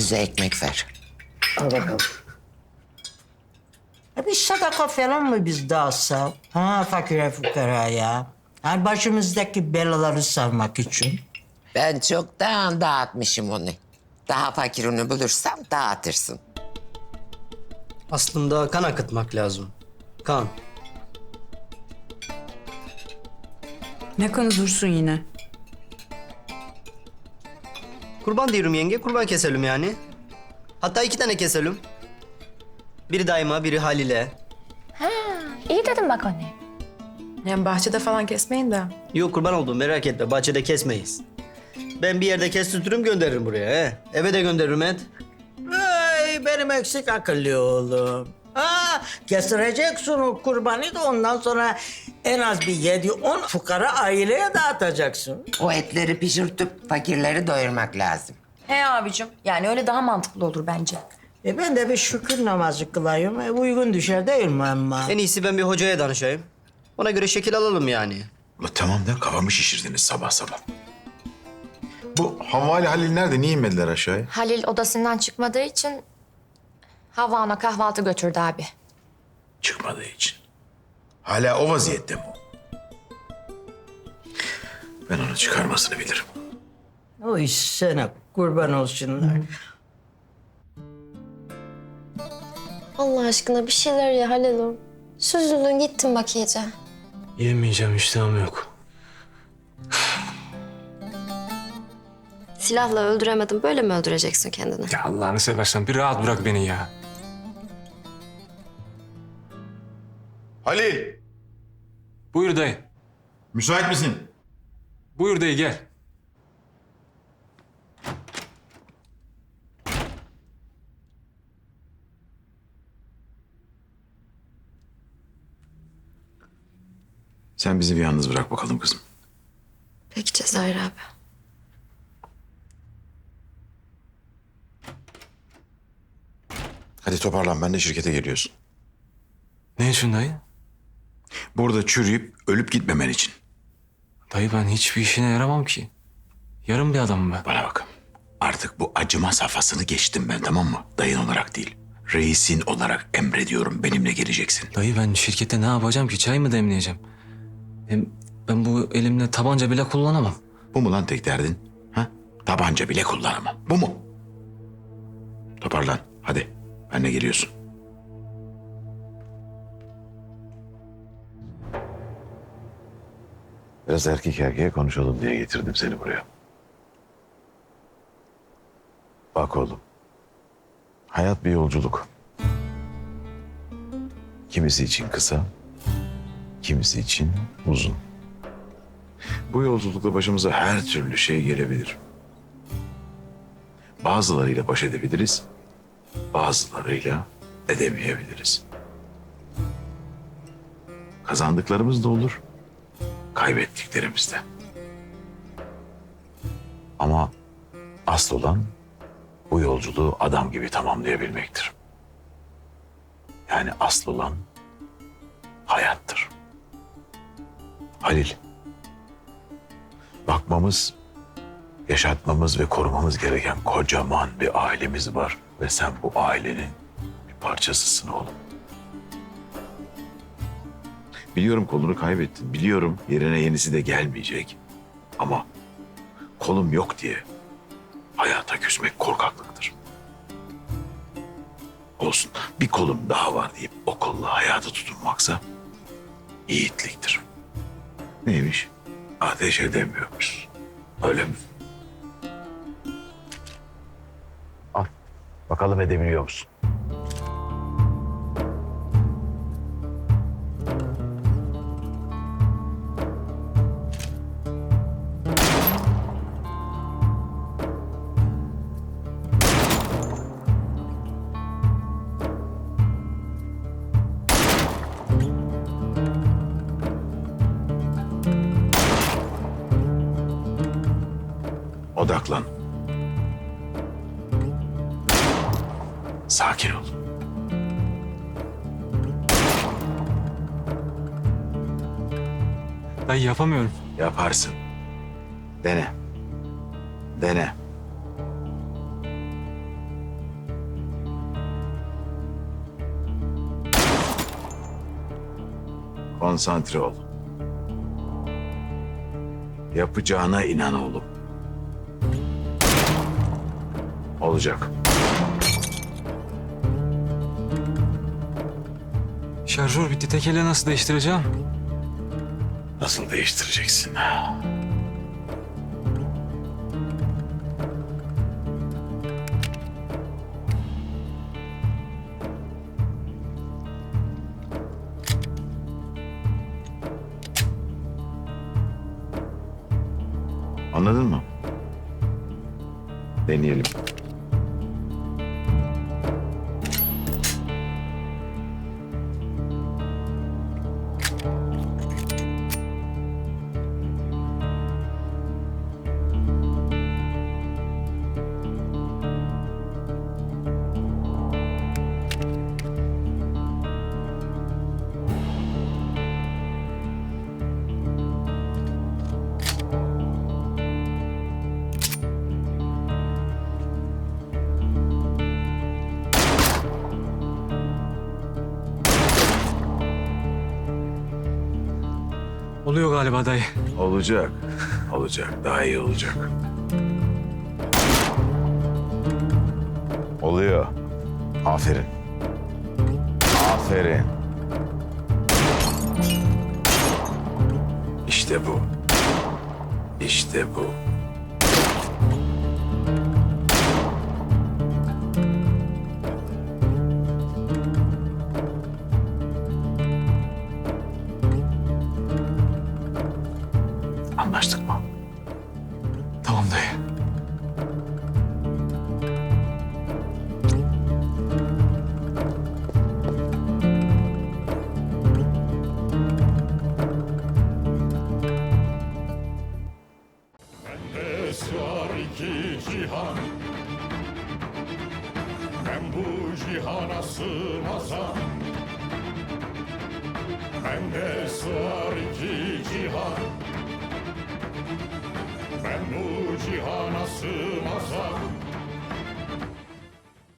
füze ekmek ver. Al bakalım. E bir sadaka falan mı biz dağıtsak? Ha fakire fukaraya. Yani başımızdaki belaları savmak için. Ben çoktan dağıtmışım onu. Daha fakirini bulursam dağıtırsın. Aslında kan akıtmak lazım. Kan. Ne kanı dursun yine? Kurban diyorum yenge, kurban keselim yani. Hatta iki tane keselim. Biri daima, biri Halil'e. İyi dedim bak anne. Yani bahçede falan kesmeyin de. Yok kurban oldum merak etme, bahçede kesmeyiz. Ben bir yerde kestiririm gönderirim buraya. He. Eve de gönderirim et. Ay benim eksik akıllı oğlum. Ha, kestireceksin o kurbanı da ondan sonra en az bir yedi on fukara aileye dağıtacaksın. O etleri pişirtip fakirleri doyurmak lazım. He abicim. Yani öyle daha mantıklı olur bence. E ben de bir şükür namazı kılayım. E, uygun düşer değil mi ama? En iyisi ben bir hocaya danışayım. Ona göre şekil alalım yani. La tamam da kafamı şişirdiniz sabah sabah. Bu Havva ile Halil nerede? Niye inmediler aşağıya? Halil odasından çıkmadığı için Havva ona kahvaltı götürdü abi. Çıkmadığı için. Hala o vaziyette mi? Ben onu çıkarmasını bilirim. O iş sana kurban olsunlar. Allah aşkına bir şeyler ya Halil'im. Süzüldün gittin bak iyice. Yemeyeceğim iştahım yok. Silahla öldüremedim. Böyle mi öldüreceksin kendini? Ya Allah'ını seversen bir rahat bırak beni ya. Halil! Buyur dayı. Müsait misin? Buyur dayı gel. Sen bizi bir yalnız bırak bakalım kızım. Peki Cezayir abi. Hadi toparlan ben de şirkete geliyorsun. Ne için dayı? Burada çürüyüp ölüp gitmemen için. Dayı ben hiçbir işine yaramam ki. Yarım bir adamım ben. Bana bak. Artık bu acıma safhasını geçtim ben tamam mı? Dayın olarak değil. Reisin olarak emrediyorum benimle geleceksin. Dayı ben şirkette ne yapacağım ki? Çay mı demleyeceğim? Hem ben bu elimle tabanca bile kullanamam. Bu mu lan tek derdin? Ha? Tabanca bile kullanamam. Bu mu? Toparlan. Hadi. Benle geliyorsun. Biraz erkek erkeğe konuşalım diye getirdim seni buraya. Bak oğlum. Hayat bir yolculuk. Kimisi için kısa, kimisi için uzun. Bu yolculukta başımıza her türlü şey gelebilir. Bazılarıyla baş edebiliriz, bazılarıyla edemeyebiliriz. Kazandıklarımız da olur, kaybettiklerimizde. Ama asıl olan bu yolculuğu adam gibi tamamlayabilmektir. Yani asıl olan hayattır. Halil, bakmamız, yaşatmamız ve korumamız gereken kocaman bir ailemiz var ve sen bu ailenin bir parçasısın oğlum. Biliyorum kolunu kaybettin. Biliyorum yerine yenisi de gelmeyecek. Ama kolum yok diye hayata küsmek korkaklıktır. Olsun bir kolum daha var deyip o kolla hayata tutunmaksa yiğitliktir. Neymiş? Ateş edemiyormuş. Öyle mi? Al. Bakalım edebiliyor musun? Odaklan. Sakin ol. Dayı yapamıyorum. Yaparsın. Dene. Dene. Konsantre ol. Yapacağına inan oğlum. Olacak. Şarjör bitti. Tekele nasıl değiştireceğim? Nasıl değiştireceksin? Anladın mı? Deneyelim. Oluyor galiba dayı. Olacak. Olacak. Daha iyi olacak. Oluyor. Aferin. Aferin. İşte bu. İşte bu. Cihana sığmazam Bende sığar iki cihan. Ben bu cihana sığmazam